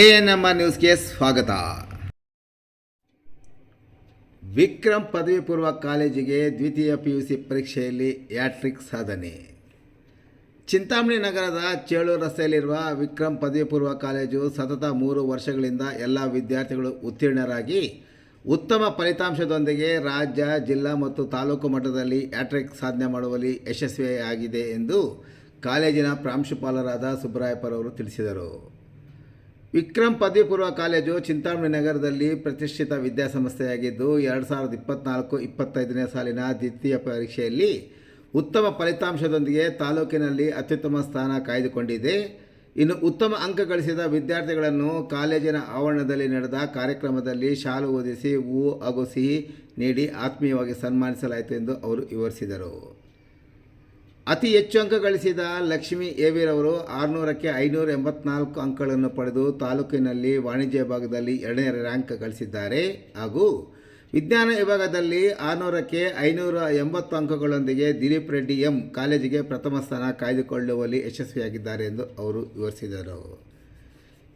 A N M R ನ್ಯೂಸ್ಗೆ ಸ್ವಾಗತ. ವಿಕ್ರಮ್ ಪದವಿ ಪೂರ್ವ ಕಾಲೇಜಿಗೆ ದ್ವಿತೀಯ ಪಿ ಯು ಸಿ ಪರೀಕ್ಷೆಯಲ್ಲಿ ಯಾಟ್ರಿಕ್ ಸಾಧನೆ. ಚಿಂತಾಮಣಿ ನಗರದ ಚೇಳು ರಸ್ತೆಯಲ್ಲಿರುವ ವಿಕ್ರಮ್ ಪದವಿ ಪೂರ್ವ ಕಾಲೇಜು ಸತತ ಮೂರು ವರ್ಷಗಳಿಂದ ಎಲ್ಲ ವಿದ್ಯಾರ್ಥಿಗಳು ಉತ್ತೀರ್ಣರಾಗಿ ಉತ್ತಮ ಫಲಿತಾಂಶದೊಂದಿಗೆ ರಾಜ್ಯ, ಜಿಲ್ಲಾ ಮತ್ತು ತಾಲೂಕು ಮಟ್ಟದಲ್ಲಿ ಯಾಟ್ರಿಕ್ ಸಾಧನೆ ಮಾಡುವಲ್ಲಿ ಯಶಸ್ವಿಯಾಗಿದೆ ಎಂದು ಕಾಲೇಜಿನ ಪ್ರಾಂಶುಪಾಲರಾದ ಸುಬ್ರಾಯಪ್ಪರವರು ತಿಳಿಸಿದರು. ವಿಕ್ರಮ್ ಪದವಿ ಪೂರ್ವ ಕಾಲೇಜು ಚಿಂತಾಮಣಿ ನಗರದಲ್ಲಿ ಪ್ರತಿಷ್ಠಿತ ವಿದ್ಯಾಸಂಸ್ಥೆಯಾಗಿದ್ದು, ಎರಡು ಸಾವಿರದ ಇಪ್ಪತ್ನಾಲ್ಕು ಇಪ್ಪತ್ತೈದನೇ ಸಾಲಿನ ದ್ವಿತೀಯ ಪರೀಕ್ಷೆಯಲ್ಲಿ ಉತ್ತಮ ಫಲಿತಾಂಶದೊಂದಿಗೆ ತಾಲೂಕಿನಲ್ಲಿ ಅತ್ಯುತ್ತಮ ಸ್ಥಾನ ಕಾಯ್ದುಕೊಂಡಿದೆ. ಇನ್ನು ಉತ್ತಮ ಅಂಕ ಗಳಿಸಿದ ವಿದ್ಯಾರ್ಥಿಗಳನ್ನು ಕಾಲೇಜಿನ ಆವರಣದಲ್ಲಿ ನಡೆದ ಕಾರ್ಯಕ್ರಮದಲ್ಲಿ ಶಾಲು ಓದಿಸಿ, ಹೂ ಹಾಗೂ ನೀಡಿ ಆತ್ಮೀಯವಾಗಿ ಸನ್ಮಾನಿಸಲಾಯಿತು ಎಂದು ಅವರು ವಿವರಿಸಿದರು. ಅತಿ ಹೆಚ್ಚು ಅಂಕ ಗಳಿಸಿದ ಲಕ್ಷ್ಮಿ ಎವಿರವರು ಆರುನೂರಕ್ಕೆ ಐನೂರ ಎಂಬತ್ನಾಲ್ಕು ಅಂಕಗಳನ್ನು ಪಡೆದು ತಾಲೂಕಿನಲ್ಲಿ ವಾಣಿಜ್ಯ ವಿಭಾಗದಲ್ಲಿ ಎರಡನೇ ರ್ಯಾಂಕ್ ಗಳಿಸಿದ್ದಾರೆ. ಹಾಗೂ ವಿಜ್ಞಾನ ವಿಭಾಗದಲ್ಲಿ ಆರುನೂರಕ್ಕೆ ಐನೂರ ಎಂಬತ್ತು ಅಂಕಗಳೊಂದಿಗೆ ದಿಲೀಪ್ ರೆಡ್ಡಿ ಎಂ ಕಾಲೇಜಿಗೆ ಪ್ರಥಮ ಸ್ಥಾನ ಕಾಯ್ದುಕೊಳ್ಳುವಲ್ಲಿ ಯಶಸ್ವಿಯಾಗಿದ್ದಾರೆ ಎಂದು ಅವರು ವಿವರಿಸಿದರು.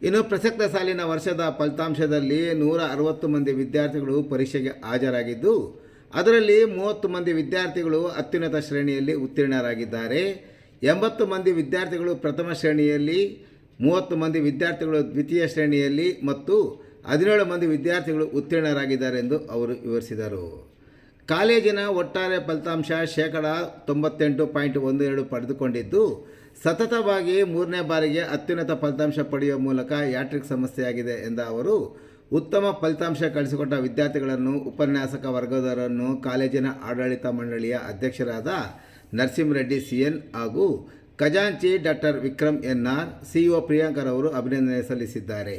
ಇನ್ನು ಪ್ರಸಕ್ತ ಸಾಲಿನ ವರ್ಷದ ಫಲಿತಾಂಶದಲ್ಲಿ ನೂರ ಅರವತ್ತು ಮಂದಿ ವಿದ್ಯಾರ್ಥಿಗಳು ಪರೀಕ್ಷೆಗೆ ಹಾಜರಾಗಿದ್ದು ಅದರಲ್ಲಿ ಮೂವತ್ತು ಮಂದಿ ವಿದ್ಯಾರ್ಥಿಗಳು ಅತ್ಯುನ್ನತ ಶ್ರೇಣಿಯಲ್ಲಿ ಉತ್ತೀರ್ಣರಾಗಿದ್ದಾರೆ. ಎಂಬತ್ತು ಮಂದಿ ವಿದ್ಯಾರ್ಥಿಗಳು ಪ್ರಥಮ ಶ್ರೇಣಿಯಲ್ಲಿ, ಮೂವತ್ತು ಮಂದಿ ವಿದ್ಯಾರ್ಥಿಗಳು ದ್ವಿತೀಯ ಶ್ರೇಣಿಯಲ್ಲಿ ಮತ್ತು ಹದಿನೇಳು ಮಂದಿ ವಿದ್ಯಾರ್ಥಿಗಳು ಉತ್ತೀರ್ಣರಾಗಿದ್ದಾರೆ ಎಂದು ಅವರು ವಿವರಿಸಿದರು. ಕಾಲೇಜಿನ ಒಟ್ಟಾರೆ ಫಲಿತಾಂಶ ಶೇಕಡ ತೊಂಬತ್ತೆಂಟು ಪಾಯಿಂಟ್ ಒಂದು ಎರಡು ಪಡೆದುಕೊಂಡಿದ್ದು, ಸತತವಾಗಿ ಮೂರನೇ ಬಾರಿಗೆ ಅತ್ಯುನ್ನತ ಫಲಿತಾಂಶ ಪಡೆಯುವ ಮೂಲಕ ಯಾಟ್ರಿಕ್ ಸಮಸ್ಯೆಯಾಗಿದೆ ಎಂದ ಅವರು ಉತ್ತಮ ಫಲಿತಾಂಶ ಕಳಿಸಿಕೊಟ್ಟ ವಿದ್ಯಾರ್ಥಿಗಳನ್ನು ಉಪನ್ಯಾಸಕ ವರ್ಗದವರನ್ನು ಕಾಲೇಜಿನ ಆಡಳಿತ ಮಂಡಳಿಯ ಅಧ್ಯಕ್ಷರಾದ ನರಸಿಂಹರೆಡ್ಡಿ ಸಿ ಎನ್ ಹಾಗೂ ಖಜಾಂಚಿ doctor Vikram N R CEO ಪ್ರಿಯಾಂಕರವರು ಅಭಿನಂದನೆ ಸಲ್ಲಿಸಿದ್ದಾರೆ.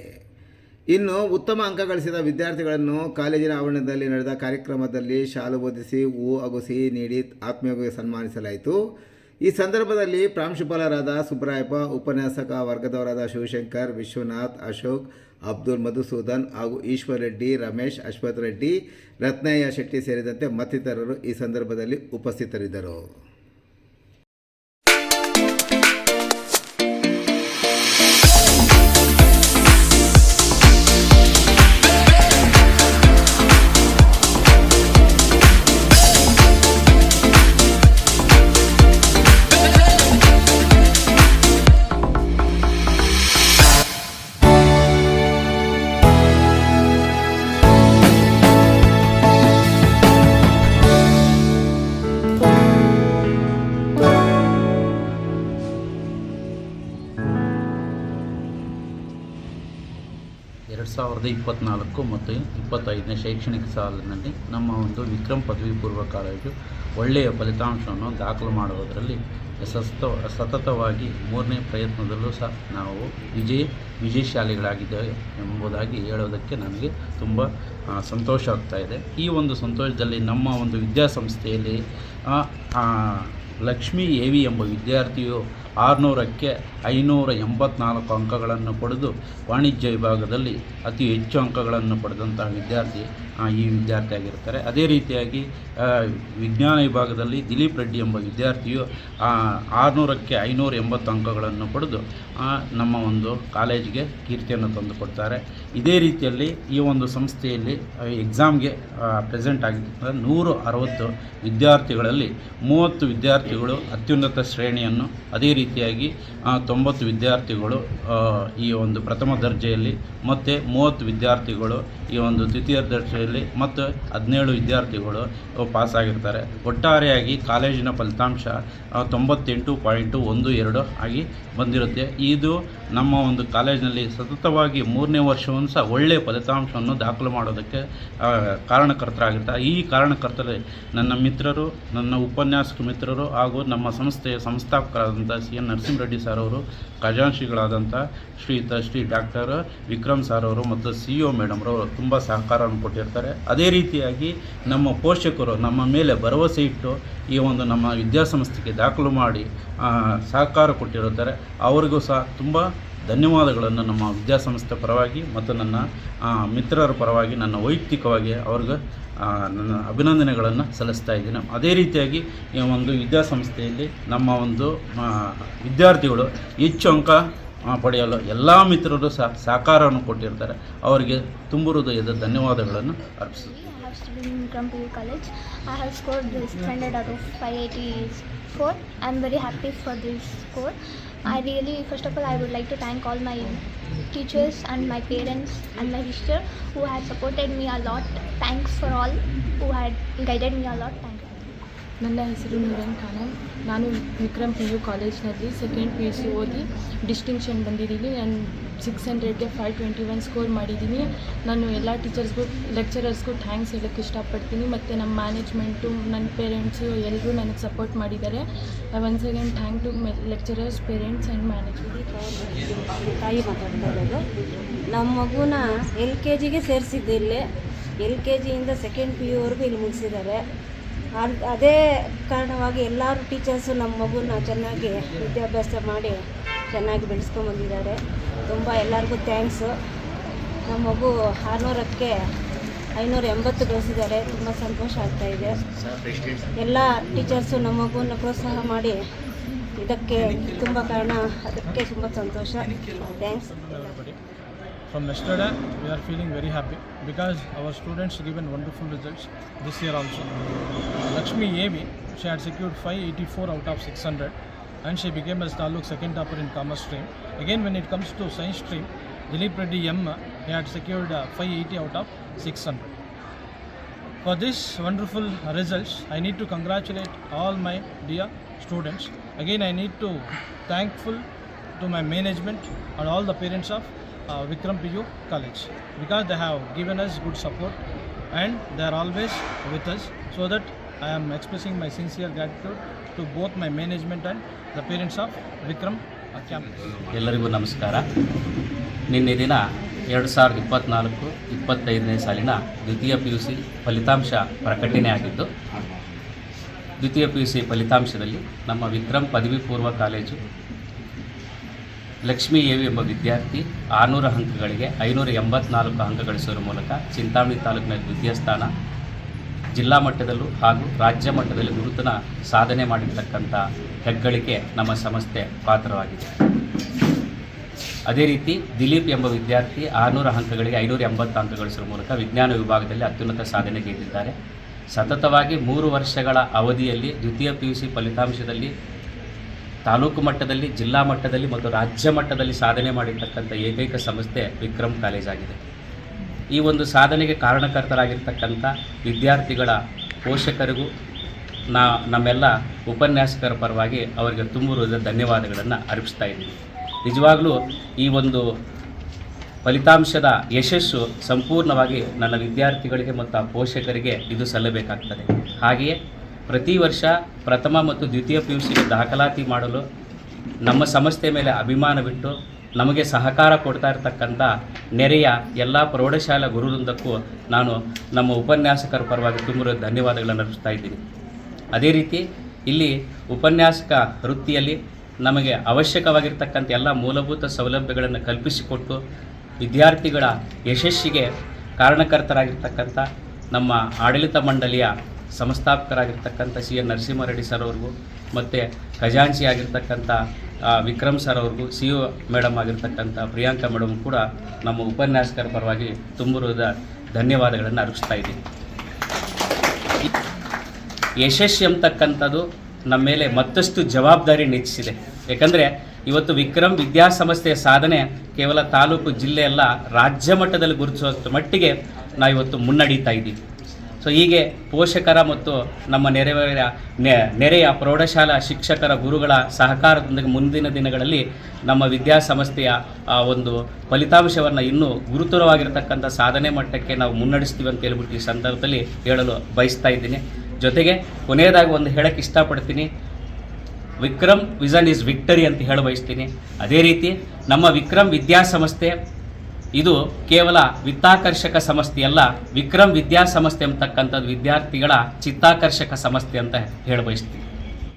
ಇನ್ನು ಉತ್ತಮ ಅಂಕ ಗಳಿಸಿದ ವಿದ್ಯಾರ್ಥಿಗಳನ್ನು ಕಾಲೇಜಿನ ಆವರಣದಲ್ಲಿ ನಡೆದ ಕಾರ್ಯಕ್ರಮದಲ್ಲಿ ಶಾಲು ಬೋಧಿಸಿ ಹೂ ಹಾಗೂ ಸಿಹಿ ನೀಡಿ ಆತ್ಮೀಯವಾಗಿ ಸನ್ಮಾನಿಸಲಾಯಿತು. ಈ ಸಂದರ್ಭದಲ್ಲಿ ಪ್ರಾಂಶುಪಾಲರಾದ ಸುಬ್ರಾಯಪ್ಪ ಉಪನ್ಯಾಸಕ ವರ್ಗದವರಾದ ಶಿವಶಂಕರ್, ವಿಶ್ವನಾಥ್, ಅಶೋಕ್ ಅಬ್ದುಲ್ ಮಧುಸೂದನ್ ಹಾಗೂ ಈಶ್ವರ್ ರೆಡ್ಡಿ, ರಮೇಶ್ ಅಶ್ವಥ್ ರೆಡ್ಡಿ, ರತ್ನಯ್ಯ ಶೆಟ್ಟಿ ಸೇರಿದಂತೆ ಮತ್ತಿತರರು ಈ ಸಂದರ್ಭದಲ್ಲಿ ಉಪಸ್ಥಿತರಿದ್ದರು. ಎರಡು ಸಾವಿರದ ಇಪ್ಪತ್ತ್ನಾಲ್ಕು ಮತ್ತು ಇಪ್ಪತ್ತೈದನೇ ಶೈಕ್ಷಣಿಕ ಸಾಲಿನಲ್ಲಿ ನಮ್ಮ ಒಂದು ವಿಕ್ರಮ್ ಪದವಿ ಪೂರ್ವ ಕಾಲೇಜು ಒಳ್ಳೆಯ ಫಲಿತಾಂಶವನ್ನು ದಾಖಲು ಮಾಡುವುದರಲ್ಲಿ ಸಸ್ತ ಸತತವಾಗಿ ಮೂರನೇ ಪ್ರಯತ್ನದಲ್ಲೂ ಸಹ ನಾವು ವಿಜಯ ಶಾಲೆಗಳಾಗಿದ್ದೇವೆ ಎಂಬುದಾಗಿ ಹೇಳೋದಕ್ಕೆ ನನಗೆ ತುಂಬ ಸಂತೋಷ ಆಗ್ತಾ ಇದೆ. ಈ ಒಂದು ಸಂತೋಷದಲ್ಲಿ ನಮ್ಮ ಒಂದು ವಿದ್ಯಾಸಂಸ್ಥೆಯಲ್ಲಿ ಲಕ್ಷ್ಮೀ ಎ ವಿ ಎಂಬ ವಿದ್ಯಾರ್ಥಿಯು ಆರುನೂರಕ್ಕೆ ಐನೂರ ಎಂಬತ್ನಾಲ್ಕು ಅಂಕಗಳನ್ನು ಪಡೆದು ವಾಣಿಜ್ಯ ವಿಭಾಗದಲ್ಲಿ ಅತಿ ಹೆಚ್ಚು ಅಂಕಗಳನ್ನು ಪಡೆದಂತಹ ವಿದ್ಯಾರ್ಥಿ ಈ ವಿದ್ಯಾರ್ಥಿ ಆಗಿರ್ತಾರೆ. ಅದೇ ರೀತಿಯಾಗಿ ವಿಜ್ಞಾನ ವಿಭಾಗದಲ್ಲಿ ದಿಲೀಪ್ ರೆಡ್ಡಿ ಎಂಬ ವಿದ್ಯಾರ್ಥಿಯು ಆರುನೂರಕ್ಕೆ ಐನೂರ ಎಂಬತ್ತು ಅಂಕಗಳನ್ನು ಪಡೆದು ನಮ್ಮ ಒಂದು ಕಾಲೇಜಿಗೆ ಕೀರ್ತಿಯನ್ನು ತಂದುಕೊಡ್ತಾರೆ ಇದೇ ರೀತಿಯಲ್ಲಿ ಈ ಒಂದು ಸಂಸ್ಥೆಯಲ್ಲಿ ಎಕ್ಸಾಮ್ಗೆ ಪ್ರೆಸೆಂಟ್ ಆಗಿದ್ದ ನೂರು ಅರವತ್ತು ವಿದ್ಯಾರ್ಥಿಗಳಲ್ಲಿ ಮೂವತ್ತು ವಿದ್ಯಾರ್ಥಿಗಳು ಅತ್ಯುನ್ನತ ಶ್ರೇಣಿಯನ್ನು ಅದೇ ರೀತಿಯಾಗಿ ತೊಂಬತ್ತು ವಿದ್ಯಾರ್ಥಿಗಳು ಈ ಒಂದು ಪ್ರಥಮ ದರ್ಜೆಯಲ್ಲಿ, ಮತ್ತು ಮೂವತ್ತು ವಿದ್ಯಾರ್ಥಿಗಳು ಈ ಒಂದು ದ್ವಿತೀಯ ದರ್ಜೆಯಲ್ಲಿ, ಮತ್ತು ಹದಿನೇಳು ವಿದ್ಯಾರ್ಥಿಗಳು ಪಾಸ್ ಆಗಿರ್ತಾರೆ ಒಟ್ಟಾರೆಯಾಗಿ ಕಾಲೇಜಿನ ಫಲಿತಾಂಶ ತೊಂಬತ್ತೆಂಟು ಪಾಯಿಂಟು ಒಂದು ಎರಡು ಆಗಿ ಬಂದಿರುತ್ತೆ. ಇದು ನಮ್ಮ ಒಂದು ಕಾಲೇಜಿನಲ್ಲಿ ಸತತವಾಗಿ ಮೂರನೇ ವರ್ಷವನ್ನು ಸಹ ಒಳ್ಳೆಯ ಫಲಿತಾಂಶವನ್ನು ದಾಖಲು ಮಾಡೋದಕ್ಕೆ ಕಾರಣಕರ್ತರಾಗಿರ್ತಾರೆ ಈ ಕಾರಣಕರ್ತರಲ್ಲಿ ನನ್ನ ಮಿತ್ರರು, ನನ್ನ ಉಪನ್ಯಾಸಕ ಮಿತ್ರರು ಹಾಗೂ ನಮ್ಮ ಸಂಸ್ಥೆಯ ಸಂಸ್ಥಾಪಕರಾದಂಥ ಸಿ ಎನ್ ನರಸಿಂಹರೆಡ್ಡಿ ಸರ್ ಅವರು ಖಜಾಂಶಿಗಳಾದಂಥ ಶ್ರೀಯುತ ಶ್ರೀ ಡಾಕ್ಟರ್ ವಿಕ್ರಮ್ ಸರ್ ಅವರು ಮತ್ತು ಸಿ ಇ ಅವರು ತುಂಬ ಸಹಕಾರವನ್ನು ಕೊಟ್ಟಿರ್ತಾರೆ. ಅದೇ ರೀತಿಯಾಗಿ ನಮ್ಮ ಪೋಷಕರು ನಮ್ಮ ಮೇಲೆ ಭರವಸೆ ಇಟ್ಟು ಈ ಒಂದು ನಮ್ಮ ವಿದ್ಯಾಸಂಸ್ಥೆಗೆ ದಾಖಲು ಮಾಡಿ ಸಹಕಾರ ಕೊಟ್ಟಿರುತ್ತಾರೆ. ಅವರಿಗೂ ಸಹ ತುಂಬ ಧನ್ಯವಾದಗಳನ್ನು ನಮ್ಮ ವಿದ್ಯಾಸಂಸ್ಥೆ ಪರವಾಗಿ ಮತ್ತು ನನ್ನ ಮಿತ್ರರ ಪರವಾಗಿ, ನನ್ನ ವೈಯಕ್ತಿಕವಾಗಿ ಅವ್ರಿಗೆ ನನ್ನ ಅಭಿನಂದನೆಗಳನ್ನು ಸಲ್ಲಿಸ್ತಾ ಇದ್ದೀನಿ ಅದೇ ರೀತಿಯಾಗಿ ಈ ಒಂದು ವಿದ್ಯಾಸಂಸ್ಥೆಯಲ್ಲಿ ನಮ್ಮ ಒಂದು ವಿದ್ಯಾರ್ಥಿಗಳು ಹೆಚ್ಚು ಅಂಕ ಪಡೆಯಲು ಎಲ್ಲ ಮಿತ್ರರು ಸಹ ಸಹಕಾರವನ್ನು ಕೊಟ್ಟಿರ್ತಾರೆ ಅವರಿಗೆ ತುಂಬು ಹೃದಯದ ಧನ್ಯವಾದಗಳನ್ನು ಅರ್ಪಿಸುತ್ತೀನಿ I have studied in Vikram PU College. I have scored this 600 out of 584. I am very happy for this score. I really, first of all, I would like to thank all my teachers and my parents and my sister who had supported me a lot. Thanks for all who had guided me a lot. Thank you. ನನ್ನ ಹೆಸರು ನೂರನ್ ಖಾನಮ್ ನಾನು Vikram P U ಕಾಲೇಜ್ನಲ್ಲಿ second P U C ಓದಿ distinction ಬಂದಿದ್ದೀನಿ. ನಾನು six ಹಂಡ್ರೆಡ್ಗೆ five twenty one score ಮಾಡಿದ್ದೀನಿ. ನಾನು ಎಲ್ಲ ಟೀಚರ್ಸ್ಗೂ ಲೆಕ್ಚರರ್ಸ್ಗೂ ಥ್ಯಾಂಕ್ಸ್ ಹೇಳೋಕ್ಕೆ ಇಷ್ಟಪಡ್ತೀನಿ. ಮತ್ತು ನಮ್ಮ ಮ್ಯಾನೇಜ್ಮೆಂಟು ನನ್ನ ಪೇರೆಂಟ್ಸು ಎಲ್ಲರೂ ನನಗೆ ಸಪೋರ್ಟ್ ಮಾಡಿದ್ದಾರೆ. Once again thank to lecturers parents and management ತಾಯಿ ಮಾತಾಡ್ತಾ ಇರೋದು ನಮ್ಮ ಮಗುನ ಎಲ್ ಕೆ ಜಿಗೆ ಸೇರಿಸಿದ್ದು ಇಲ್ಲಿ. ಎಲ್ ಕೆ ಜಿಯಿಂದ ಸೆಕೆಂಡ್ ಪಿ ಯುವರೆಗೂ ಇಲ್ಲಿ ಮುಗಿಸಿದ್ದಾರೆ. ಅದ್- ಕಾರಣವಾಗಿ ಎಲ್ಲರೂ ಟೀಚರ್ಸು ನಮ್ಮ ಮಗುನ ಚೆನ್ನಾಗಿ ವಿದ್ಯಾಭ್ಯಾಸ ಮಾಡಿ ಚೆನ್ನಾಗಿ ಬೆಳೆಸ್ಕೊಂಬಂದಿದ್ದಾರೆ. ತುಂಬ ಎಲ್ಲರಿಗೂ ಥ್ಯಾಂಕ್ಸು. ನಮ್ಮ ಮಗು ಆರುನೂರಕ್ಕೆ ಐನೂರ ಎಂಬತ್ತು ಗಳಿಸಿದ್ದಾರೆ ತುಂಬ ಸಂತೋಷ ಆಗ್ತಾಯಿದೆ ಎಲ್ಲ ಟೀಚರ್ಸು ನಮ್ಮ ಮಗುನ ಪ್ರೋತ್ಸಾಹ ಮಾಡಿ ಇದಕ್ಕೆ ತುಂಬ ಕಾರಣ. ಅದಕ್ಕೆ ತುಂಬ ಸಂತೋಷ. Thanks. From yesterday, we are feeling very happy because our students given wonderful results this year also. Lakshmi Amy, she had secured 584 out of 600 and she became as Taluk second topper in commerce stream. Again, when it comes to science stream, Dilip Reddy M, he had secured uh, 580 out of 600. For this wonderful results, I need to congratulate all my dear students. Again, I need to thankful to my management and all the parents of Vikram PU College because they have given us good support and they are always with us. So that I am expressing my sincere gratitude to both my management and the parents of Vikram uh, campus. ಎಲ್ಲರಿಗೂ ನಮಸ್ಕಾರ ನಿನ್ನೆ ದಿನ ಎರಡು ಸಾವಿರದ ಇಪ್ಪತ್ತ್ನಾಲ್ಕು ಇಪ್ಪತ್ತೈದನೇ ಸಾಲಿನ ದ್ವಿತೀಯ ಪಿ ಯು ಸಿ ಫಲಿತಾಂಶ ಪ್ರಕಟಣೆ ಆಗಿದ್ದು ದ್ವಿತೀಯ ಪಿ ಯು ಸಿ ಫಲಿತಾಂಶದಲ್ಲಿ ನಮ್ಮ ವಿಕ್ರಮ್ ಪದವಿ ಪೂರ್ವ ಕಾಲೇಜು ಲಕ್ಷ್ಮೀ ಎವಿ ಎಂಬ ವಿದ್ಯಾರ್ಥಿ ಆರುನೂರು ಅಂಕಗಳಿಗೆ ಐನೂರ ಎಂಬತ್ನಾಲ್ಕು ಅಂಕ ಗಳಿಸುವ ಮೂಲಕ ಚಿಂತಾಮಣಿ ತಾಲೂಕಿನ ದ್ವಿತೀಯ ಸ್ಥಾನ ಜಿಲ್ಲಾ ಮಟ್ಟದಲ್ಲೂ ಹಾಗೂ ರಾಜ್ಯ ಮಟ್ಟದಲ್ಲಿ ಗುರುತನ ಸಾಧನೆ ಮಾಡಿರ್ತಕ್ಕಂಥ ಹೆಗ್ಗಳಿಕೆ ನಮ್ಮ ಸಂಸ್ಥೆ ಪಾತ್ರವಾಗಿದೆ. ಅದೇ ರೀತಿ ದಿಲೀಪ್ ಎಂಬ ವಿದ್ಯಾರ್ಥಿ ಆರುನೂರು ಅಂಕಗಳಿಗೆ ಐನೂರ ಎಂಬತ್ತು ಅಂಕ ಗಳಿಸುವ ಮೂಲಕ ವಿಜ್ಞಾನ ವಿಭಾಗದಲ್ಲಿ ಅತ್ಯುನ್ನತ ಸಾಧನೆ ಗೆದ್ದಿದ್ದಾರೆ. ಸತತವಾಗಿ ಮೂರು ವರ್ಷಗಳ ಅವಧಿಯಲ್ಲಿ ದ್ವಿತೀಯ ಪಿ ಯು ಸಿ ಫಲಿತಾಂಶದಲ್ಲಿ ತಾಲೂಕು ಮಟ್ಟದಲ್ಲಿ, ಜಿಲ್ಲಾ ಮಟ್ಟದಲ್ಲಿ ಮತ್ತು ರಾಜ್ಯ ಮಟ್ಟದಲ್ಲಿ ಸಾಧನೆ ಮಾಡಿರ್ತಕ್ಕಂಥ ಏಕೈಕ ಸಂಸ್ಥೆ ವಿಕ್ರಮ್ ಕಾಲೇಜ್ ಆಗಿದೆ. ಈ ಒಂದು ಸಾಧನೆಗೆ ಕಾರಣಕರ್ತರಾಗಿರ್ತಕ್ಕಂಥ ವಿದ್ಯಾರ್ಥಿಗಳ ಪೋಷಕರಿಗೂ ನಾ, ನಮ್ಮೆಲ್ಲ ಉಪನ್ಯಾಸಕರ ಪರವಾಗಿ ಅವರಿಗೆ ತುಂಬುವುದ ಧನ್ಯವಾದಗಳನ್ನು ಅರ್ಪಿಸ್ತಾ ಇದ್ದೀನಿ. ನಿಜವಾಗಲೂ ಈ ಒಂದು ಫಲಿತಾಂಶದ ಯಶಸ್ಸು ಸಂಪೂರ್ಣವಾಗಿ ನನ್ನ ವಿದ್ಯಾರ್ಥಿಗಳಿಗೆ ಮತ್ತು ಪೋಷಕರಿಗೆ ಇದು ಸಲ್ಲಬೇಕಾಗ್ತದೆ. ಹಾಗೆಯೇ ಪ್ರತಿ ವರ್ಷ ಪ್ರಥಮ ಮತ್ತು ದ್ವಿತೀಯ ಪಿ ಯು ಸಿಗೆ ದಾಖಲಾತಿ ಮಾಡಲು ನಮ್ಮ ಸಂಸ್ಥೆ ಮೇಲೆ ಅಭಿಮಾನವಿಟ್ಟು ನಮಗೆ ಸಹಕಾರ ಕೊಡ್ತಾ ಇರತಕ್ಕಂಥ ನೆರೆಯ ಎಲ್ಲ ಪ್ರೌಢಶಾಲಾ ಗುರುವೃಂದಕ್ಕೂ ನಾನು ನಮ್ಮ ಉಪನ್ಯಾಸಕರ ಪರವಾಗಿ ತುಂಬ ಧನ್ಯವಾದಗಳನ್ನು ಅರ್ಪಿಸ್ತಾ ಇದ್ದೀನಿ. ಅದೇ ರೀತಿ ಇಲ್ಲಿ ಉಪನ್ಯಾಸಕ ವೃತ್ತಿಯಲ್ಲಿ ನಮಗೆ ಅವಶ್ಯಕವಾಗಿರ್ತಕ್ಕಂಥ ಎಲ್ಲ ಮೂಲಭೂತ ಸೌಲಭ್ಯಗಳನ್ನು ಕಲ್ಪಿಸಿಕೊಟ್ಟು ವಿದ್ಯಾರ್ಥಿಗಳ ಯಶಸ್ಸಿಗೆ ಕಾರಣಕರ್ತರಾಗಿರ್ತಕ್ಕಂಥ ನಮ್ಮ ಆಡಳಿತ ಮಂಡಳಿಯ ಸಂಸ್ಥಾಪಕರಾಗಿರ್ತಕ್ಕಂಥ ಸಿ ಎನ್ ನರಸಿಂಹರೆಡ್ಡಿ ಸರ್ ಅವ್ರಿಗೂ, ಮತ್ತು ಖಜಾಂಚಿ ಆಗಿರ್ತಕ್ಕಂಥ ವಿಕ್ರಮ್ ಸರ್ ಅವ್ರಿಗೂ, ಸಿ ಒ ಮೇಡಮ್ ಆಗಿರ್ತಕ್ಕಂಥ ಪ್ರಿಯಾಂಕಾ ಮೇಡಮ್ ಕೂಡ ನಮ್ಮ ಉಪನ್ಯಾಸಕರ ಪರವಾಗಿ ತುಂಬಿರುವುದ ಧನ್ಯವಾದಗಳನ್ನು ಅರ್ಪಿಸ್ತಾ ಇದ್ದೀನಿ. ಯಶಸ್ಸು ಎಂಬತಕ್ಕಂಥದ್ದು ನಮ್ಮ ಮೇಲೆ ಮತ್ತಷ್ಟು ಜವಾಬ್ದಾರಿ ನೆಚ್ಚಿಸಿದೆ ಯಾಕಂದರೆ ಇವತ್ತು ವಿಕ್ರಮ್ ವಿದ್ಯಾಸಂಸ್ಥೆಯ ಸಾಧನೆ ಕೇವಲ ತಾಲೂಕು ಜಿಲ್ಲೆಯಲ್ಲ, ರಾಜ್ಯ ಮಟ್ಟದಲ್ಲಿ ಗುರುತಿಸುವಷ್ಟು ಮಟ್ಟಿಗೆ ನಾವು ಇವತ್ತು ಮುನ್ನಡೀತಾ ಇದ್ದೀವಿ. ಸೊ ಹೀಗೆ ಪೋಷಕರ ಮತ್ತು ನಮ್ಮ ನೆರೆಯ ನೆರೆಯ ಪ್ರೌಢಶಾಲಾ ಶಿಕ್ಷಕರ ಗುರುಗಳ ಸಹಕಾರದೊಂದಿಗೆ ಮುಂದಿನ ದಿನಗಳಲ್ಲಿ ನಮ್ಮ ವಿದ್ಯಾಸಂಸ್ಥೆಯ, ಆ, ಒಂದು ಫಲಿತಾಂಶವನ್ನು ಇನ್ನೂ ಗುರುತರವಾಗಿರತಕ್ಕಂಥ ಸಾಧನೆ ಮಟ್ಟಕ್ಕೆ ನಾವು ಮುನ್ನಡೆಸ್ತೀವಿ ಅಂತ ಹೇಳ್ಬಿಟ್ಟು ಈ ಸಂದರ್ಭದಲ್ಲಿ ಹೇಳಲು ಬಯಸ್ತಾ ಇದ್ದೀನಿ. ಜೊತೆಗೆ ಕೊನೆಯದಾಗಿ ಒಂದು ಹೇಳಕ್ಕೆ ಇಷ್ಟಪಡ್ತೀನಿ. ವಿಕ್ರಮ್ ವಿಸನ್ ಈಸ್ ವಿಕ್ಟರಿ ಅಂತ ಹೇಳಿ ಬಯಸ್ತೀನಿ ಅದೇ ರೀತಿ ನಮ್ಮ ವಿಕ್ರಮ್ ವಿದ್ಯಾಸಂಸ್ಥೆ ಇದು ಕೇವಲ ವಿತ್ತಾಕರ್ಷಕ ಸಂಸ್ಥೆಯಲ್ಲ ವಿಕ್ರಮ್ ವಿದ್ಯಾಸಂಸ್ಥೆ ಅಂತಕ್ಕಂಥದ್ದು ವಿದ್ಯಾರ್ಥಿಗಳ ಚಿತ್ತಾಕರ್ಷಕ ಸಂಸ್ಥೆ ಅಂತ ಹೇಳ ಬಯಸ್ತೀನಿ